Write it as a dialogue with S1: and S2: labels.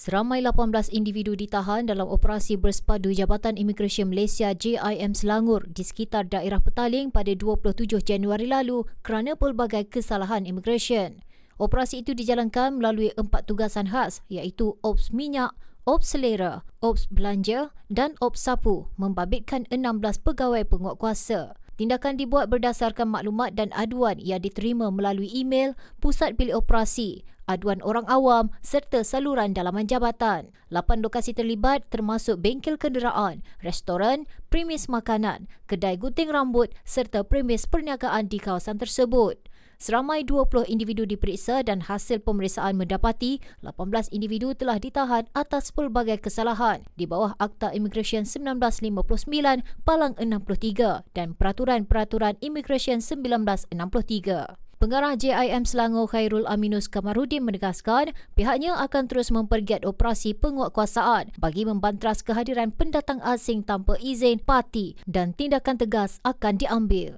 S1: Seramai 18 individu ditahan dalam operasi bersepadu Jabatan Imigresen Malaysia JIM Selangor di sekitar daerah Petaling pada 27 Januari lalu kerana pelbagai kesalahan imigresen. Operasi itu dijalankan melalui empat tugasan khas iaitu Ops Minyak, Ops Selera, Ops Belanja dan Ops Sapu membabitkan 16 pegawai penguatkuasa. Tindakan dibuat berdasarkan maklumat dan aduan yang diterima melalui email Pusat Bilik Operasi, aduan orang awam serta saluran dalaman jabatan. Lapan lokasi terlibat termasuk bengkel kenderaan, restoran, premis makanan, kedai gunting rambut serta premis perniagaan di kawasan tersebut. Seramai 20 individu diperiksa dan hasil pemeriksaan mendapati 18 individu telah ditahan atas pelbagai kesalahan di bawah Akta Imigresen 1959 Palang 63 dan Peraturan-Peraturan Imigresen 1963. Pengarah JIM Selangor Khairul Aminus Kamarudin menegaskan pihaknya akan terus mempergiat operasi penguatkuasaan bagi membantras kehadiran pendatang asing tanpa izin parti dan tindakan tegas akan diambil.